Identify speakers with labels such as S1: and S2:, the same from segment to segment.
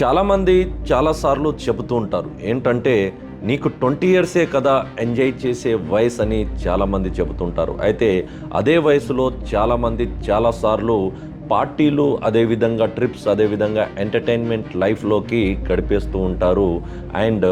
S1: చాలామంది చాలాసార్లు చెబుతూ ఉంటారు ఏంటంటే నీకు ట్వంటీ ఇయర్సే కదా ఎంజాయ్ చేసే వయసు అని చాలామంది చెబుతుంటారు అయితే అదే వయసులో చాలామంది చాలాసార్లు పార్టీలు అదేవిధంగా ట్రిప్స్ అదేవిధంగా ఎంటర్టైన్మెంట్ లైఫ్లోకి గడిపేస్తూ ఉంటారు. అండ్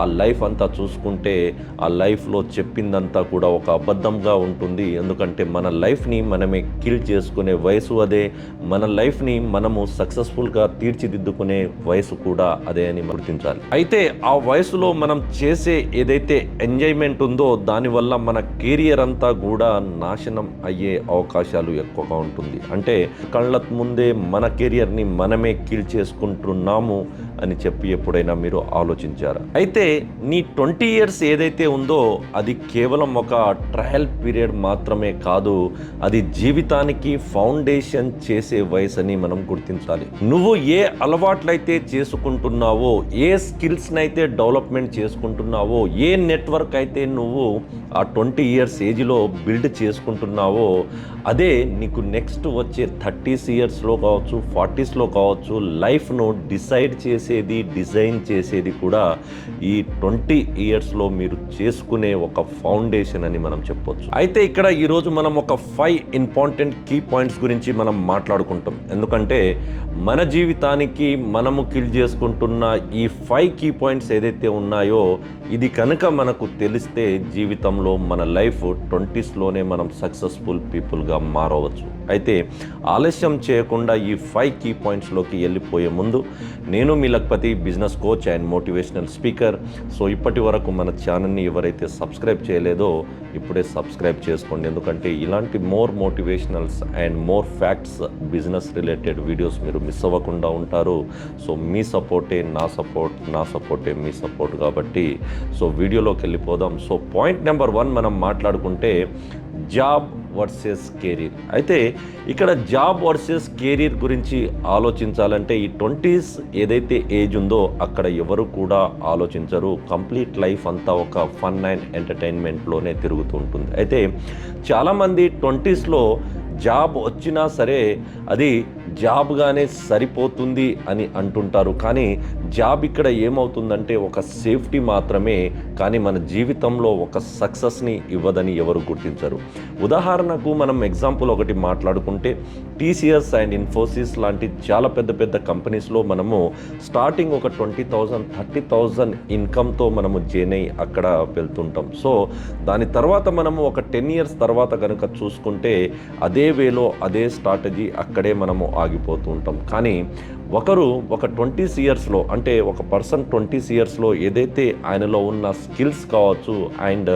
S1: ఆ లైఫ్ అంతా చూసుకుంటే ఆ లైఫ్లో చెప్పిందంతా కూడా ఒక అబద్ధంగా ఉంటుంది. ఎందుకంటే మన లైఫ్ని మనమే కిల్ చేసుకునే వయసు అదే. మన లైఫ్ని మనము సక్సెస్ఫుల్గా తీర్చిదిద్దుకునే వయసు కూడా అదే అని గుర్తించాలి. అయితే ఆ వయసులో మనం చేసే ఏదైతే ఎంజాయ్మెంట్ ఉందో దానివల్ల మన కెరియర్ అంతా కూడా నాశనం అయ్యే అవకాశాలు ఎక్కువగా ఉంటుంది. అంటే కళ్ళ ముందే మన కెరియర్ని మనమే కీల్ చేసుకుంటున్నాము. అని చెప్పి ఎప్పుడైనా మీరు ఆలోచించారా? అయితే నీ ట్వంటీ ఇయర్స్ ఏదైతే ఉందో అది కేవలం ఒక ట్రయల్ పీరియడ్ మాత్రమే కాదు అది జీవితానికి ఫౌండేషన్ చేసే వయసు అని మనం గుర్తించాలి. నువ్వు ఏ అలవాట్లయితే చేసుకుంటున్నావో ఏ స్కిల్స్ని అయితే డెవలప్మెంట్ చేసుకుంటున్నావో ఏ నెట్వర్క్ అయితే నువ్వు ఆ ట్వంటీ ఇయర్స్ ఏజ్లో బిల్డ్ చేసుకుంటున్నావో అదే నీకు నెక్స్ట్ వచ్చే థర్టీస్ ఇయర్స్లో కావచ్చు ఫార్టీస్లో కావచ్చు లైఫ్ను డిసైడ్ చేసి చేసేది డిజైన్ చేసేది కూడా ఈ ట్వంటీ ఇయర్స్లో మీరు చేసుకునే ఒక ఫౌండేషన్ అని మనం చెప్పొచ్చు. అయితే ఇక్కడ ఈరోజు మనం ఒక ఫైవ్ ఇంపార్టెంట్ కీ పాయింట్స్ గురించి మనం మాట్లాడుకుంటాం. ఎందుకంటే మన జీవితానికి మనము కిల్ చేసుకుంటున్న ఈ ఫైవ్ కీ పాయింట్స్ ఏదైతే ఉన్నాయో ఇది కనుక మనకు తెలిస్తే జీవితంలో మన లైఫ్ ట్వంటీస్లోనే మనం సక్సెస్ఫుల్ పీపుల్గా మారవచ్చు. అయితే ఆలస్యం చేయకుండా ఈ ఫైవ్ కీ పాయింట్స్లోకి వెళ్ళిపోయే ముందు నేను మీ Lakhpati business coach and motivational speaker so ఇప్పటి వరకు మన ఛానల్ని ఎవరైతే సబ్స్క్రైబ్ చేయలేదో ఇప్పుడే సబ్స్క్రైబ్ చేసుకోండి. ఎందుకంటే ఇలాంటి more motivationals and more facts business related videos మీరు మిస్ అవ్వకుండా ఉంటారు. సో మీ సపోర్టే నా సపోర్ట్ నా సపోర్టే మీ సపోర్ట్ కాబట్టి సో వీడియోలోకి వెళ్ళిపోదాం. సో పాయింట్ నెంబర్ వన్ మనం మాట్లాడుకుంటే జాబ్ వర్సెస్ కెరీర్. అయితే ఇక్కడ జాబ్ వర్సెస్ కెరీర్ గురించి ఆలోచించాలంటే ఈ ట్వంటీస్ ఏదైతే ఏజ్ ఉందో అక్కడ ఎవరు కూడా ఆలోచించరు. కంప్లీట్ లైఫ్ అంతా ఒక ఫన్ అండ్ ఎంటర్టైన్మెంట్లోనే తిరుగుతూ ఉంటుంది. అయితే చాలామంది ట్వంటీస్లో జాబ్ వచ్చినా సరే అది జాబ్గానే సరిపోతుంది అని అంటుంటారు. కానీ జాబ్ ఇక్కడ ఏమవుతుందంటే ఒక సేఫ్టీ మాత్రమే కానీ మన జీవితంలో ఒక సక్సెస్ని ఇవ్వదని ఎవరు గుర్తించరు. ఉదాహరణకు మనం ఎగ్జాంపుల్ ఒకటి మాట్లాడుకుంటే టీసీఎస్ అండ్ ఇన్ఫోసిస్ లాంటి చాలా పెద్ద పెద్ద కంపెనీస్లో మనము స్టార్టింగ్ ఒక ట్వంటీ థౌజండ్ థర్టీ థౌజండ్ ఇన్కమ్తో మనము జాయిన్ అయ్యి అక్కడ వెళ్తుంటాం. సో దాని తర్వాత మనము ఒక టెన్ ఇయర్స్ తర్వాత కనుక చూసుకుంటే అదే వేలో అదే స్ట్రాటజీ అక్కడే మనము ఆగిపోతూ ఉంటాం. కానీ ఒకరు ఒక ట్వంటీస్ ఇయర్స్లో అంటే ఒక పర్సన్ ట్వంటీస్ ఇయర్స్లో ఏదైతే ఆయనలో ఉన్న స్కిల్స్ కావచ్చు అండ్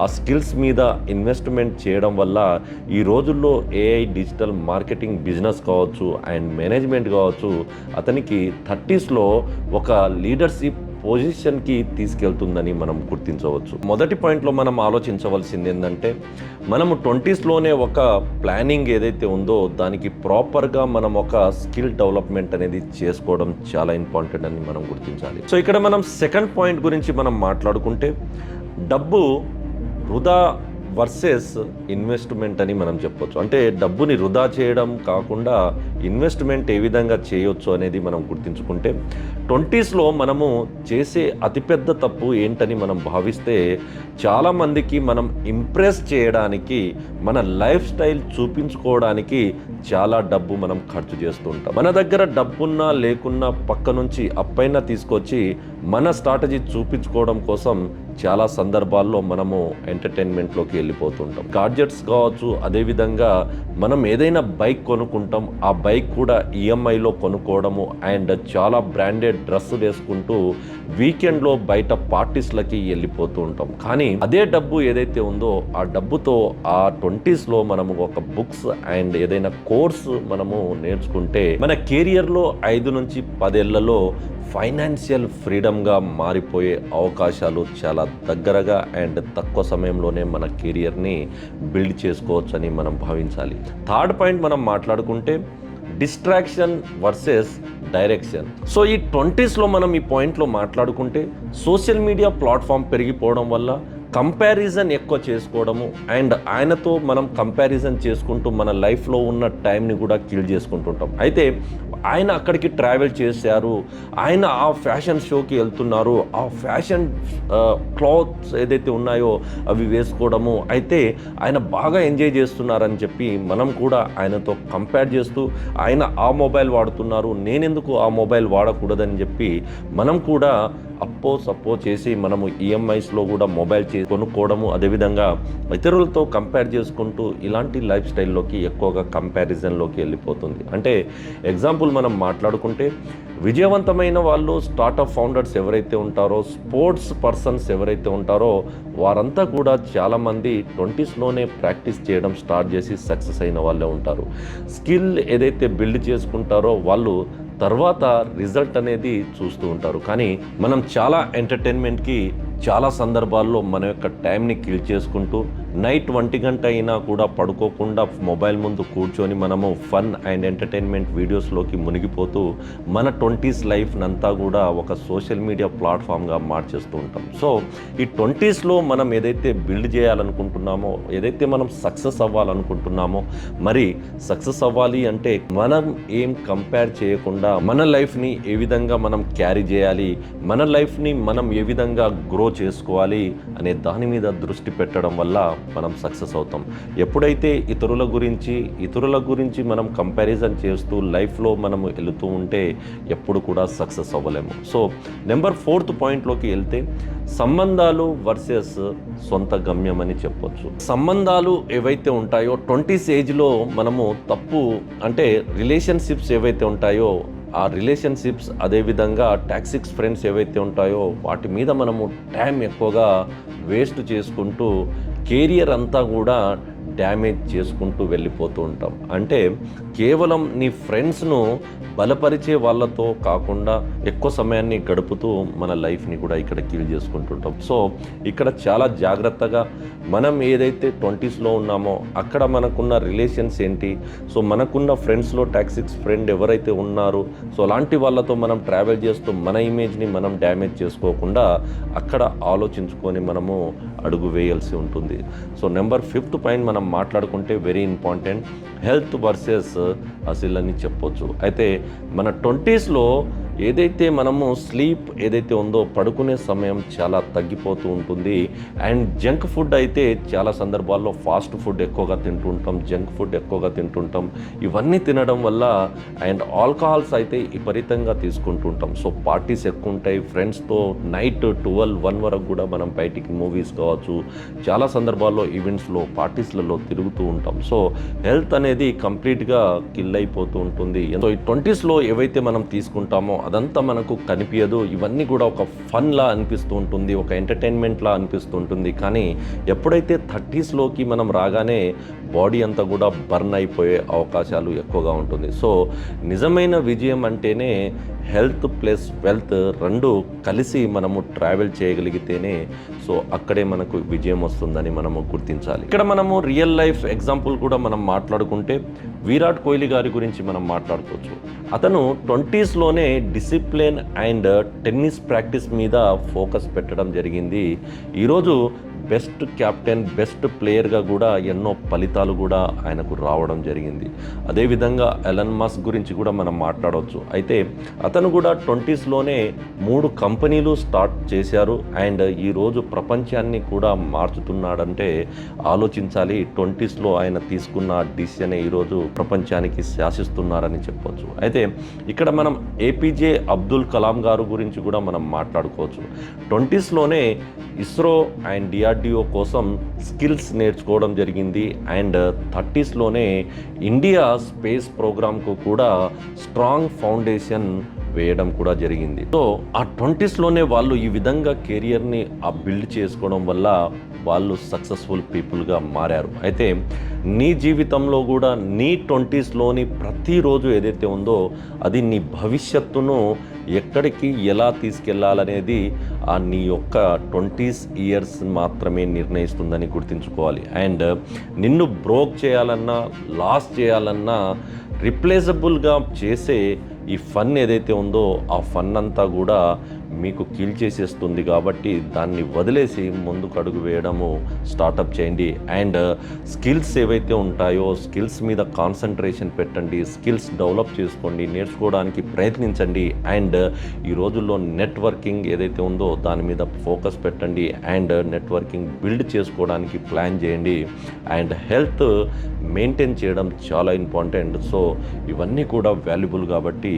S1: ఆ స్కిల్స్ మీద ఇన్వెస్ట్మెంట్ చేయడం వల్ల ఈ రోజుల్లో ఏఐ డిజిటల్ మార్కెటింగ్ బిజినెస్ కావచ్చు అండ్ మేనేజ్మెంట్ కావచ్చు అతనికి థర్టీస్లో ఒక లీడర్షిప్ పొజిషన్కి తీసుకెళ్తుందని మనం గుర్తించవచ్చు. మొదటి పాయింట్లో మనం ఆలోచించవలసింది ఏంటంటే మనము ట్వంటీస్లోనే ఒక ప్లానింగ్ ఏదైతే ఉందో దానికి ప్రాపర్గా మనం ఒక స్కిల్ డెవలప్మెంట్ అనేది చేసుకోవడం చాలా ఇంపార్టెంట్ అని మనం గుర్తించాలి. సో ఇక్కడ మనం సెకండ్ పాయింట్ గురించి మనం మాట్లాడుకుంటే డబ్బు వృధా వర్సెస్ ఇన్వెస్ట్మెంట్ అని మనం చెప్పొచ్చు. అంటే డబ్బుని వృధా చేయడం కాకుండా ఇన్వెస్ట్మెంట్ ఏ విధంగా చేయొచ్చు అనేది మనం గుర్తించుకుంటే ట్వంటీస్లో మనము చేసే అతిపెద్ద తప్పు ఏంటని మనం భావిస్తే చాలామందికి మనం ఇంప్రెస్ చేయడానికి మన లైఫ్ స్టైల్ చూపించుకోవడానికి చాలా డబ్బు మనం ఖర్చు చేస్తూ ఉంటాం. మన దగ్గర డబ్బున్నా లేకున్నా పక్క నుంచి అప్పైనా తీసుకొచ్చి మన స్ట్రాటజీ చూపించుకోవడం కోసం చాలా సందర్భాల్లో మనము ఎంటర్టైన్మెంట్లోకి వెళ్ళిపోతుంటాం. గాడ్జెట్స్ కావచ్చు అదేవిధంగా మనం ఏదైనా బైక్ కొనుక్కుంటాం ఆ బైక్ కూడా ఈఎంఐలో కొనుక్కోవడము అండ్ చాలా బ్రాండెడ్ డ్రెస్ వేసుకుంటూ వీకెండ్లో బయట పార్టీస్లకి వెళ్ళిపోతూ ఉంటాం కానీ అదే డబ్బు ఏదైతే ఉందో ఆ డబ్బుతో ఆ ట్వంటీస్లో మనము ఒక బుక్స్ అండ్ ఏదైనా కోర్స్ మనము నేర్చుకుంటే మన కెరియర్లో ఐదు నుంచి పదేళ్ళలో ఫైనాన్షియల్ ఫ్రీడమ్గా మారిపోయే అవకాశాలు చాలా దగ్గరగా అండ్ తక్కువ సమయంలోనే మన కెరియర్ని బిల్డ్ చేసుకోవచ్చు అని మనం భావించాలి. థర్డ్ పాయింట్ మనం మాట్లాడుకుంటే డిస్ట్రాక్షన్ వర్సెస్ డైరెక్షన్. సో ఈ ట్వంటీస్లో మనం ఈ పాయింట్లో మాట్లాడుకుంటే సోషల్ మీడియా ప్లాట్ఫామ్ పెరిగిపోవడం వల్ల కంపారిజన్ ఎక్కువ చేసుకోవడము అండ్ ఆయనతో మనం కంపారిజన్ చేసుకుంటూ మన లైఫ్లో ఉన్న టైంని కూడా కిల్ చేసుకుంటుంటాం. అయితే ఆయన అక్కడికి ట్రావెల్ చేశారు ఆయన ఆ ఫ్యాషన్ షోకి వెళ్తున్నారు ఆ ఫ్యాషన్ క్లాత్స్ ఏదైతే ఉన్నాయో అవి వేసుకోవడము. అయితే ఆయన బాగా ఎంజాయ్ చేస్తున్నారని చెప్పి మనం కూడా ఆయనతో కంపేర్ చేస్తూ ఆయన ఆ మొబైల్ వాడుతున్నారు నేనెందుకు ఆ మొబైల్ వాడకూడదని చెప్పి మనం కూడా అప్పో సప్పో చేసి మనము ఈఎంఐస్లో కూడా మొబైల్ చే కొనుక్కోవడము అదేవిధంగా ఇతరులతో కంపేర్ చేసుకుంటూ ఇలాంటి లైఫ్ స్టైల్లోకి ఎక్కువగా కంపారిజన్లోకి వెళ్ళిపోతుంది. అంటే ఎగ్జాంపుల్ మనం మాట్లాడుకుంటే విజయవంతమైన వాళ్ళు స్టార్టప్ ఫౌండర్స్ ఎవరైతే ఉంటారో స్పోర్ట్స్ పర్సన్స్ ఎవరైతే ఉంటారో వారంతా కూడా చాలామంది ట్వంటీస్లోనే ప్రాక్టీస్ చేయడం స్టార్ట్ చేసి సక్సెస్ అయిన వాళ్ళే ఉంటారు. స్కిల్ ఏదైతే బిల్డ్ చేసుకుంటారో వాళ్ళు తర్వాత రిజల్ట్ అనేది చూస్తూ ఉంటారు. కానీ మనం చాలా ఎంటర్టైన్మెంట్కి చాలా సందర్భాల్లో మన యొక్క టైంని కిల్ చేసుకుంటూ నైట్ ఒంటి గంట అయినా కూడా పడుకోకుండా మొబైల్ ముందు కూర్చొని మనము ఫన్ అండ్ ఎంటర్టైన్మెంట్ వీడియోస్లోకి మునిగిపోతూ మన ట్వంటీస్ లైఫ్నంతా కూడా ఒక సోషల్ మీడియా ప్లాట్ఫామ్గా మార్చేస్తూ ఉంటాం. సో ఈ ట్వంటీస్లో మనం ఏదైతే బిల్డ్ చేయాలనుకుంటున్నామో ఏదైతే మనం సక్సెస్ అవ్వాలనుకుంటున్నామో మరి సక్సెస్ అవ్వాలి అంటే మనం ఏం కంపేర్ చేయకుండా మన లైఫ్ని ఏ విధంగా మనం క్యారీ చేయాలి మన లైఫ్ని మనం ఏ విధంగా గ్రో చేసుకోవాలి అనే దాని మీద దృష్టి పెట్టడం వల్ల మనం సక్సెస్ అవుతాం. ఎప్పుడైతే ఇతరుల గురించి ఇతరుల గురించి మనం కంపారిజన్ చేస్తూ లైఫ్లో మనం వెళుతూ ఉంటే ఎప్పుడు కూడా సక్సెస్ అవ్వలేము. సో నెంబర్ ఫోర్త్ పాయింట్లోకి వెళ్తే సంబంధాలు వర్సెస్ సొంత గమ్యం అని చెప్పొచ్చు. సంబంధాలు ఏవైతే ఉంటాయో ట్వంటీస్ ఏజ్లో మనము తప్పు అంటే రిలేషన్షిప్స్ ఏవైతే ఉంటాయో ఆ రిలేషన్షిప్స్ అదేవిధంగా టాక్సిక్స్ ఫ్రెండ్స్ ఏవైతే ఉంటాయో వాటి మీద మనము టైం ఎక్కువగా వేస్ట్ చేసుకుంటూ కెరియర్ అంతా కూడా డ్యామేజ్ చేసుకుంటూ వెళ్ళిపోతూ ఉంటాం. అంటే కేవలం నీ ఫ్రెండ్స్ను బలపరిచే వాళ్ళతో కాకుండా ఎక్కువ సమయాన్ని గడుపుతూ మన లైఫ్ని కూడా ఇక్కడ కిల్ చేసుకుంటుంటాం. సో ఇక్కడ చాలా జాగ్రత్తగా మనం ఏదైతే ట్వంటీస్లో ఉన్నామో అక్కడ మనకున్న రిలేషన్స్ ఏంటి? సో మనకున్న ఫ్రెండ్స్లో టాక్సిక్స్ ఫ్రెండ్ ఎవరైతే ఉన్నారో సో అలాంటి వాళ్ళతో మనం ట్రావెల్ చేస్తూ మన ఇమేజ్ని మనం డ్యామేజ్ చేసుకోకుండా అక్కడ ఆలోచించుకొని మనము అడుగు వేయాల్సి ఉంటుంది. సో నెంబర్ ఫిఫ్త్ పాయింట్ మనం మాట్లాడుకుంటే very important health versus hustle అని చెప్పొచ్చు. అయితే మన ట్వంటీస్లో ఏదైతే మనము స్లీప్ ఏదైతే ఉందో పడుకునే సమయం చాలా తగ్గిపోతూ ఉంటుంది. అండ్ జంక్ ఫుడ్ అయితే చాలా సందర్భాల్లో ఫాస్ట్ ఫుడ్ ఎక్కువగా తింటుంటాం జంక్ ఫుడ్ ఎక్కువగా తింటుంటాం ఇవన్నీ తినడం వల్ల అండ్ ఆల్కహాల్స్ అయితే విపరీతంగా తీసుకుంటుంటాం సో పార్టీస్ ఎక్కువ ఉంటాయి. ఫ్రెండ్స్తో నైట్ ట్వెల్వ్ వన్ వరకు కూడా మనం బయటికి మూవీస్ కావచ్చు. చాలా సందర్భాల్లో ఈవెంట్స్లో పార్టీస్లలో తిరుగుతూ ఉంటాం. సో హెల్త్ అనేది కంప్లీట్గా కిల్ అయిపోతూ ఉంటుంది. సో ఈ ట్వంటీస్లో ఏవైతే మనం తీసుకుంటామో అదంతా మనకు కనిపించదు ఇవన్నీ కూడా ఒక ఫన్లా అనిపిస్తూ ఉంటుంది ఒక ఎంటర్టైన్మెంట్లా అనిపిస్తూ ఉంటుంది. కానీ ఎప్పుడైతే థర్టీస్లోకి మనం రాగానే బాడీ అంతా కూడా బర్న్ అయిపోయే అవకాశాలు ఎక్కువగా ఉంటుంది. సో నిజమైన విజయం అంటేనే హెల్త్ ప్లస్ వెల్త్ రెండు కలిసి మనము ట్రావెల్ చేయగలిగితేనే సో అక్కడే మనకు విజయం వస్తుందని మనము గుర్తించాలి. ఇక్కడ మనము రియల్ లైఫ్ ఎగ్జాంపుల్ కూడా మనం మాట్లాడుకుంటే విరాట్ కోహ్లీ గారి గురించి మనం మాట్లాడుకోవచ్చు. అతను ట్వంటీస్లోనే డిసిప్లిన్ అండ్ టెన్నిస్ ప్రాక్టీస్ మీద ఫోకస్ పెట్టడం జరిగింది. ఈరోజు బెస్ట్ క్యాప్టెన్ బెస్ట్ ప్లేయర్గా కూడా ఎన్నో ఫలితాలు కూడా ఆయనకు రావడం జరిగింది. అదేవిధంగా ఎలన్ మస్ గురించి కూడా మనం మాట్లాడవచ్చు అయితే అతను కూడా ట్వంటీస్లోనే మూడు కంపెనీలు స్టార్ట్ చేశారు. అండ్ ఈరోజు ప్రపంచాన్ని కూడా మార్చుతున్నాడంటే ఆలోచించాలి. ట్వంటీస్లో ఆయన తీసుకున్న డిసిషన్ ఈరోజు ప్రపంచానికి శాసిస్తున్నారని చెప్పొచ్చు. అయితే ఇక్కడ మనం ఏపీజే అబ్దుల్ కలాం గారు గురించి కూడా మనం మాట్లాడుకోవచ్చు. ట్వంటీస్లోనే ఇస్రో అండ్ డిఆర్డిఓ కోసం స్కిల్స్ నేర్చుకోవడం జరిగింది. అండ్ థర్టీస్లోనే ఇండియా స్పేస్ ప్రోగ్రామ్కు కూడా స్ట్రాంగ్ ఫౌండేషన్ వేయడం కూడా జరిగింది. సో ఆ ట్వంటీస్లోనే వాళ్ళు ఈ విధంగా కెరియర్ని ఆ బిల్డ్ చేసుకోవడం వల్ల వాళ్ళు సక్సెస్ఫుల్ పీపుల్గా మారారు. అయితే నీ జీవితంలో కూడా నీ ట్వంటీస్లోని ప్రతిరోజు ఏదైతే ఉందో అది నీ భవిష్యత్తును ఎక్కడికి ఎలా తీసుకెళ్ళాలనేది ఆ నీ యొక్క ట్వంటీస్ ఇయర్స్ మాత్రమే నిర్ణయిస్తుందని గుర్తుంచుకోవాలి. అండ్ నిన్ను బ్రోక్ చేయాలన్నా లాస్ చేయాలన్నా రిప్లేసబుల్గా చేసే ఈ ఫన్ ఏదైతే ఉందో ఆ ఫన్ అంతా కూడా మీకు కీల్ చేసేస్తుంది కాబట్టి దాన్ని వదిలేసి ముందుకు అడుగు వేయడము స్టార్టప్ చేయండి. అండ్ స్కిల్స్ uh, ఏవైతే ఉంటాయో స్కిల్స్ మీద కాన్సన్ట్రేషన్ పెట్టండి స్కిల్స్ డెవలప్ చేసుకోండి నేర్చుకోవడానికి ప్రయత్నించండి. అండ్ uh, ఈ రోజుల్లో నెట్వర్కింగ్ ఏదైతే ఉందో దాని మీద ఫోకస్ పెట్టండి. అండ్ నెట్వర్కింగ్ బిల్డ్ చేసుకోవడానికి ప్లాన్ చేయండి. అండ్ హెల్త్ మెయింటైన్ చేయడం చాలా ఇంపార్టెంట్ సో ఇవన్నీ కూడా వాల్యుబుల్ కాబట్టి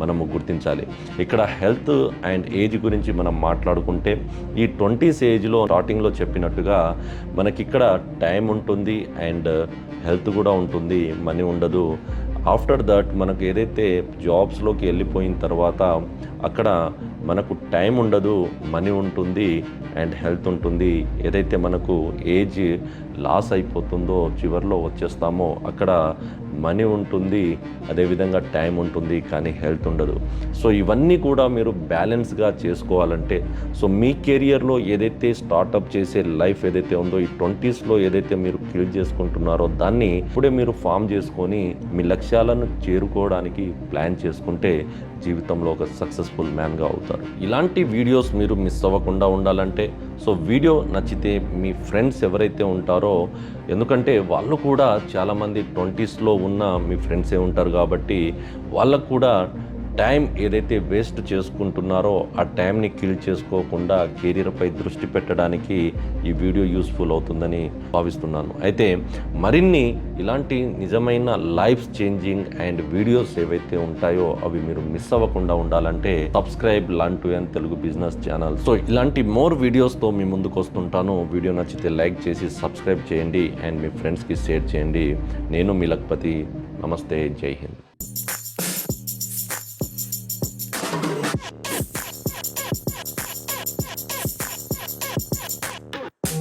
S1: మనము గుర్తించాలి. ఇక్కడ హెల్త్ అండ్ ఏజ్ గురించి మనం మాట్లాడుకుంటే ఈ ట్వంటీస్ ఏజ్లో స్టార్టింగ్లో చెప్పినట్టుగా మనకి ఇక్కడ టైం ఉంటుంది అండ్ హెల్త్ కూడా ఉంటుంది మనీ ఉండదు. ఆఫ్టర్ దట్ మనకు ఏదైతే జాబ్స్లోకి వెళ్ళిపోయిన తర్వాత అక్కడ మనకు టైం ఉండదు మనీ ఉంటుంది అండ్ హెల్త్ ఉంటుంది. ఏదైతే మనకు ఏజ్ లాస్ అయిపోతుందో చివరిలో వచ్చేస్తామో అక్కడ మనీ ఉంటుంది అదేవిధంగా టైం ఉంటుంది కానీ హెల్త్ ఉండదు. సో ఇవన్నీ కూడా మీరు బ్యాలెన్స్గా చేసుకోవాలంటే సో మీ కెరియర్లో ఏదైతే స్టార్టప్ చేసే లైఫ్ ఏదైతే ఉందో ఈ ట్వంటీస్లో ఏదైతే మీరు క్రియేట్ చేసుకుంటున్నారో దాన్ని ఇప్పుడే మీరు ఫామ్ చేసుకొని మీ లక్ష్యాలను చేరుకోవడానికి ప్లాన్ చేసుకుంటే జీవితంలో ఒక సక్సెస్ఫుల్ మ్యాన్గా అవుతారు. ఇలాంటి వీడియోస్ మీరు మిస్ అవ్వకుండా ఉండాలంటే సో వీడియో నచ్చితే మీ ఫ్రెండ్స్ ఎవరైతే ఉంటారో ఎందుకంటే వాళ్ళు కూడా చాలామంది ట్వంటీస్లో ఉన్న మీ ఫ్రెండ్సే ఉంటారు కాబట్టి వాళ్ళకు కూడా టైం ఏదైతే వేస్ట్ చేసుకుంటున్నారో ఆ టైంని కిల్ చేసుకోకుండా కెరీర్పై దృష్టి పెట్టడానికి ఈ వీడియో యూస్ఫుల్ అవుతుందని భావిస్తున్నాను. అయితే మరిన్ని ఇలాంటి నిజమైన లైఫ్ చేంజింగ్ అండ్ వీడియోస్ ఏవైతే ఉంటాయో అవి మీరు మిస్ అవ్వకుండా ఉండాలంటే సబ్స్క్రైబ్ లాంటి and Telugu business channel so ఇలాంటి మోర్ వీడియోస్తో మీ ముందుకు వస్తుంటాను. వీడియో నచ్చితే లైక్ చేసి సబ్స్క్రైబ్ చేయండి. అండ్ మీ ఫ్రెండ్స్కి షేర్ చేయండి. నేను మీ లక్పతి నమస్తే. జై హింద్.